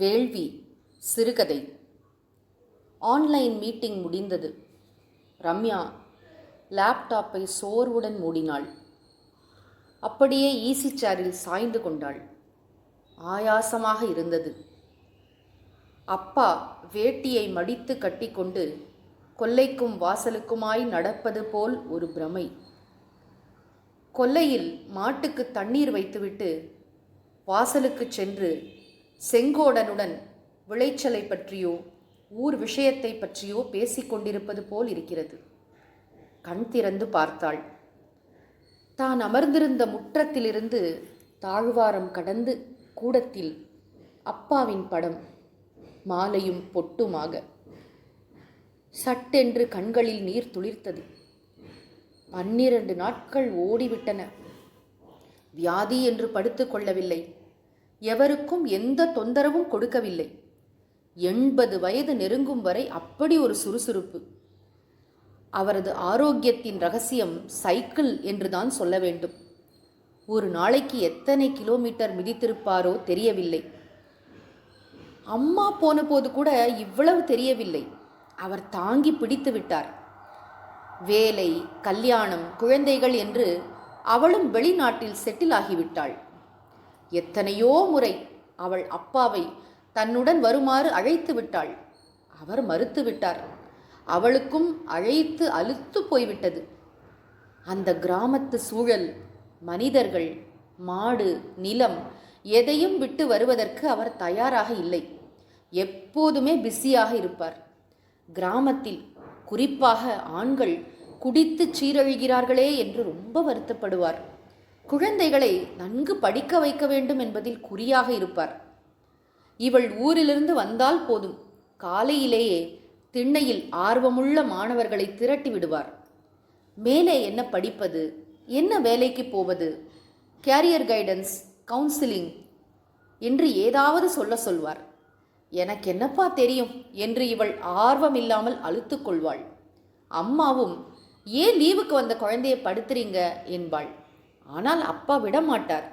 வேள்வி சிறுகதை. Online meeting முடிந்தது. ரம்யா லேப்டாப்பை சோர்வுடன் மூடினாள். அப்படியே ஈசி சேரில் சாய்ந்து கொண்டாள். ஆயாசமாக இருந்தது. அப்பா வேட்டியை மடித்து கட்டிக்கொண்டு கொல்லைக்கும் வாசலுக்குமாய் நடப்பது போல் ஒரு பிரமை. கொல்லையில் மாட்டுக்கு தண்ணீர் வைத்துவிட்டு வாசலுக்கு சென்று செங்கோடனுடன் விளைச்சலை பற்றியோ ஊர் விஷயத்தை பற்றியோ பேசிக்கொண்டிருப்பது போல் இருக்கிறது. கண் திறந்து பார்த்தாள். தான் அமர்ந்திருந்த முற்றத்திலிருந்து தாழ்வாரம் கடந்து கூடத்தில் அப்பாவின் படம் மாலையும் பொட்டுமாக சட்டென்று கண்களில் நீர் துளிர்த்தது. பன்னிரண்டு நாட்கள் ஓடிவிட்டன. வியாதி என்று படுத்து கொள்ளவில்லை. எவருக்கும் எந்த தொந்தரவும் கொடுக்கவில்லை. எண்பது வயது நெருங்கும் வரை அப்படி ஒரு சுறுசுறுப்பு. அவரது ஆரோக்கியத்தின் ரகசியம் சைக்கிள் என்றுதான் சொல்ல வேண்டும். ஒரு நாளைக்கு எத்தனை கிலோமீட்டர் மிதித்திருப்பாரோ தெரியவில்லை. அம்மா போன போது கூட இவ்வளவு தெரியவில்லை. அவர் தாங்கி பிடித்து விட்டார். வேலை கல்யாணம் குழந்தைகள் என்று அவளும் வெளிநாட்டில் செட்டில் ஆகிவிட்டாள். எத்தனையோ முறை அவள் அப்பாவை தன்னுடன் வருமாறு அழைத்து விட்டாள். அவர் மறுத்து விட்டார். அவளுக்கும் அழைத்து அழுத்து போய்விட்டது. அந்த கிராமத்து சூழல் மனிதர்கள் மாடு நிலம் எதையும் விட்டு வருவதற்கு அவர் தயாராக இல்லை. எப்போதுமே பிஸியாக இருப்பார். கிராமத்தில் குறிப்பாக ஆண்கள் குடித்து சீரழிகிறார்களே என்று ரொம்ப வருத்தப்படுவார். குழந்தைகளை நன்கு படிக்க வைக்க வேண்டும் என்பதில் குறியாக இருப்பார். இவள் ஊரிலிருந்து வந்தால் போதும். காலையிலேயே திண்ணையில் ஆர்வமுள்ள மாணவர்களை திரட்டி விடுவார். மேலே என்ன படிப்பது? என்ன வேலைக்கு போவது? கேரியர் கைடன்ஸ் கவுன்சிலிங் என்று ஏதாவது சொல்ல சொல்வார். எனக்கு என்னப்பா தெரியும்? என்று இவள் ஆர்வம் இல்லாமல் அழுத்துக்கொள்வாள் அம்மாவும் ஏன் லீவுக்கு வந்த குழந்தையை படுத்துறீங்க? என்பாள். ஆனால் அப்பா விட மாட்டார்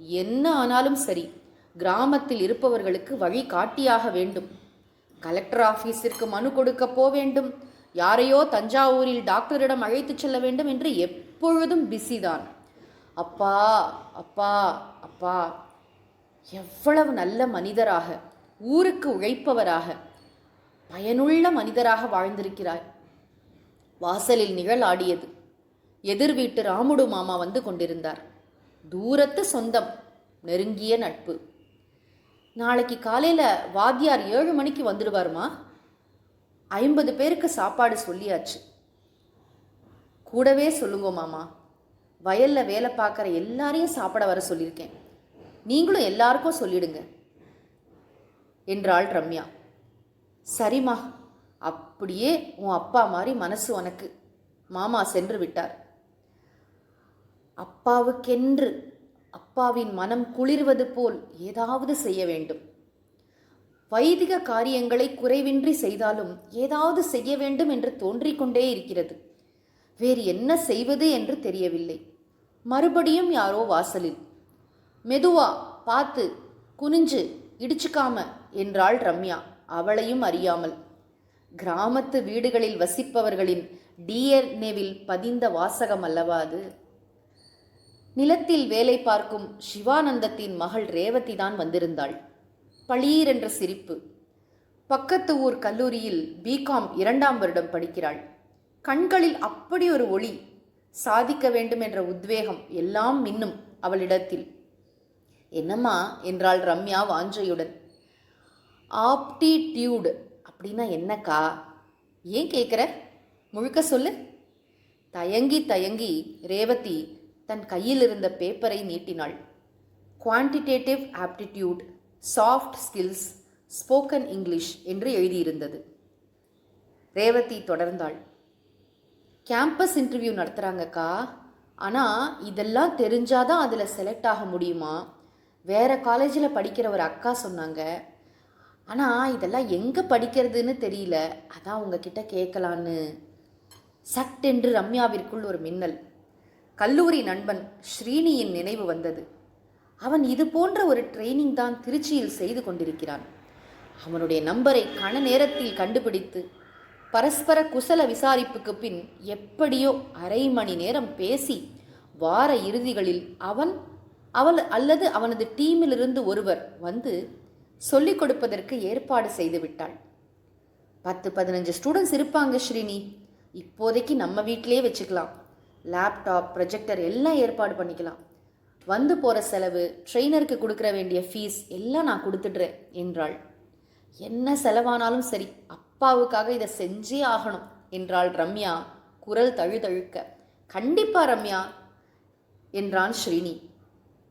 என்ன ஆனாலும் சரி கிராமத்தில் இருப்பவர்களுக்கு வழி காட்டியாக வேண்டும். கலெக்டர் ஆஃபீஸிற்கு மனு கொடுக்க போ வேண்டும். யாரையோ தஞ்சாவூரில் டாக்டரிடம் அழைத்துச் செல்ல வேண்டும் என்று எப்பொழுதும் பிஸிதான். அப்பா அப்பா அப்பா எவ்வளவு நல்ல மனிதராக ஊருக்கு உழைப்பவராக பயனுள்ள மனிதராக வாழ்ந்திருக்கிறார் வாசலில் நிழல் ஆடியது. எதிர் வீட்டு ராமுடு மாமா வந்து கொண்டிருந்தார். தூரத்து சொந்தம் நெருங்கிய நட்பு. நாளைக்கு காலையில் வாத்தியார் ஏழு மணிக்கு வந்துடுவாருமா? ஐம்பது பேருக்கு சாப்பாடு சொல்லியாச்சு. கூடவே சொல்லுங்க மாமா வயலில் வேலை பார்க்குற எல்லாரையும் சாப்பிட வர சொல்லியிருக்கேன். நீங்களும் எல்லாருக்கும் சொல்லிடுங்க என்றாள் ரம்யா. சரிம்மா அப்படியே உன் அப்பா மாதிரி மனசு உனக்கு. மாமா சென்று விட்டார். அப்பாவுக்கென்று அப்பாவின் மனம் குளிர்வது போல் ஏதாவது செய்ய வேண்டும். வைதிக காரியங்களை குறைவின்றி செய்தாலும் ஏதாவது செய்ய வேண்டும் என்று தோன்றிக்கொண்டே இருக்கிறது. வேறு என்ன செய்வது என்று தெரியவில்லை. மறுபடியும் யாரோ வாசலில் மெதுவா பார்த்து குனிஞ்சு இடிச்சுக்காம என்றாள் ரம்யா அவளையும் அறியாமல். கிராமத்து வீடுகளில் வசிப்பவர்களின் டிஎன்ஏவில் பதிந்த வாசகம் அல்லவா அது? நிலத்தில் வேலை பார்க்கும் சிவானந்தத்தின் மகள் ரேவதி தான் வந்திருந்தாள். பளீரென்ற என்ற சிரிப்பு. பக்கத்து ஊர் கல்லூரியில் பிகாம் இரண்டாம் வருடம் படிக்கிறாள். கண்களில் அப்படி ஒரு ஒளி சாதிக்க வேண்டும் என்ற உத்வேகம் எல்லாம் மின்னும் அவளிடத்தில். என்னம்மா? என்றாள் ரம்யா வாஞ்சையுடன். ஆப்டிடியூடு அப்படின்னா என்னக்கா? ஏன் கேட்குற முழுக்க சொல்லு. தயங்கி தயங்கி ரேவதி தன் கையில் இருந்த பேப்பரை நீட்டினாள். Quantitative aptitude soft skills spoken English என்று எழுதியிருந்தது. ரேவதி தொடர்ந்தாள். கேம்பஸ் இன்டர்வியூ நடத்துகிறாங்கக்கா ஆனால் இதெல்லாம் தெரிஞ்சாதான் அதில் செலக்ட் ஆக முடியுமா? வேறு காலேஜில் படிக்கிற ஒரு அக்கா சொன்னாங்க. ஆனால் இதெல்லாம் எங்கே படிக்கிறதுன்னு தெரியல. அதான் உங்ககிட்ட கேட்கலான்னு சட்டென்று ரம்யாவிற்குள் ஒரு மின்னல். கல்லூரி நண்பன் ஸ்ரீனியின் நினைவு வந்தது. அவன் இது போன்ற ஒரு ட்ரைனிங் தான் திருச்சியில் செய்து கொண்டிருக்கிறான். அவனுடைய நம்பரை கண நேரத்தில் கண்டுபிடித்து பரஸ்பர குசல விசாரிப்புக்கு பின் எப்படியோ அரை மணி நேரம் பேசி வார இறுதிகளில் அவன் அவள் அல்லது அவனது டீமிலிருந்து ஒருவர் வந்து சொல்லிக் கொடுப்பதற்கு ஏற்பாடு செய்து விட்டாள். பத்து பதினஞ்சு ஸ்டூடெண்ட்ஸ் இருப்பாங்க ஸ்ரீனி. இப்போதைக்கு நம்ம வீட்டிலே வச்சுக்கலாம். லேப்டாப் ப்ரொஜெக்டர் எல்லாம் ஏற்பாடு பண்ணிக்கலாம். வந்து போகிற செலவு ட்ரெயினருக்கு கொடுக்குற வேண்டிய ஃபீஸ் எல்லாம் நான் கொடுத்துடுறேன் என்றாள். என்ன செலவானாலும் சரி அப்பாவுக்காக இதை செஞ்சே ஆகணும் என்றாள் ரம்யா குரல் தழுதழுக்க கண்டிப்பா ரம்யா என்றான் ஸ்ரீனி.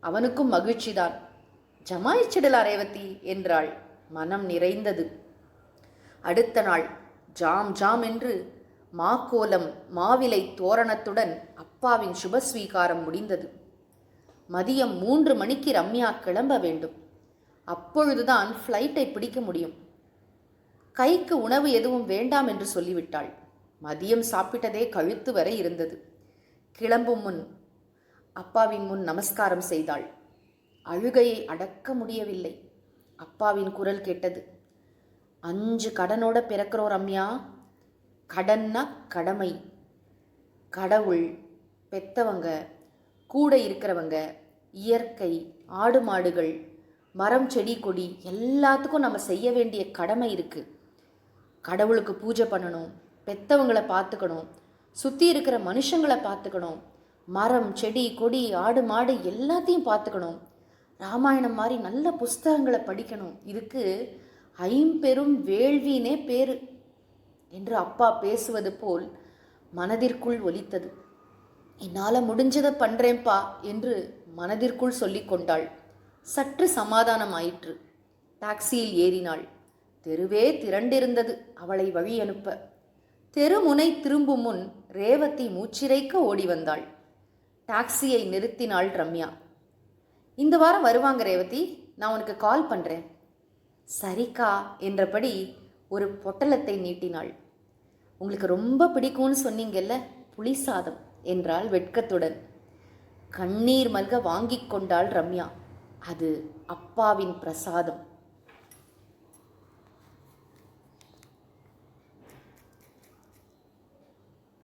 அவனுக்கும் மகிழ்ச்சிதான். ஜமாயிச்சிடலா ரேவதி என்றாள். மனம் நிறைந்தது. அடுத்த நாள் ஜாம் ஜாம் என்று மாக்கோலம் மாவிலை தோரணத்துடன் அப்பாவின் சுபஸ்வீகாரம் முடிந்தது. மதியம் மூன்று மணிக்கு ரம்யா கிளம்ப வேண்டும். அப்பொழுதுதான் ஃப்ளைட்டை பிடிக்க முடியும். கைக்கு உணவு எதுவும் வேண்டாம் என்று சொல்லிவிட்டாள். மதியம் சாப்பிட்டதே கழுத்து வரை இருந்தது. கிளம்பும் முன் அப்பாவின் முன் நமஸ்காரம் செய்தாள். அழுகையை அடக்க முடியவில்லை. அப்பாவின் குரல் கேட்டது. அஞ்சு கடனோட பிறக்கிறோம் ரம்யா. கடன்னா கடமை. கடவுள் பெத்தவங்க கூட இருக்கிறவங்க இயற்கை ஆடு மாடுகள் மரம் செடி கொடி எல்லாத்துக்கும் நம்ம செய்ய வேண்டிய கடமை இருக்குது கடவுளுக்கு பூஜை பண்ணணும் பெத்தவங்களை பார்த்துக்கணும் சுற்றி இருக்கிற மனுஷங்களை பார்த்துக்கணும் மரம் செடி கொடி ஆடு மாடு எல்லாத்தையும் பார்த்துக்கணும். ராமாயணம் மாதிரி நல்ல புஸ்தகங்களை படிக்கணும். இதுக்கு ஐம்பெரும் வேள்வினே பேர். என்று அப்பா பேசுவது போல் மனதிற்குள் ஒலித்தது. என்னால் முடிஞ்சதை பண்ணுறேன்ப்பா என்று மனதிற்குள் சொல்லி கொண்டாள். சற்று சமாதானம் ஆயிற்று டாக்ஸியில் ஏறினாள். தெருவே திரண்டிருந்தது அவளை வழி அனுப்ப. தெருமுனை திரும்பும் முன் ரேவதி மூச்சிறைக்க ஓடி வந்தாள். டாக்ஸியை நிறுத்தினாள் ரம்யா. இந்த வாரம் வருவாங்க ரேவதி. நான் உனக்கு கால் பண்ணுறேன் சரிக்கா என்றபடி ஒரு பொட்டலத்தை நீட்டினாள். உங்களுக்கு ரொம்ப பிடிக்கும்னு சொன்னீங்கல்ல புளி சாதம் என்றாள் வெட்கத்துடன். கண்ணீர் மல்க வாங்கிக் கொண்டாள் ரம்யா. அது அப்பாவின் பிரசாதம்.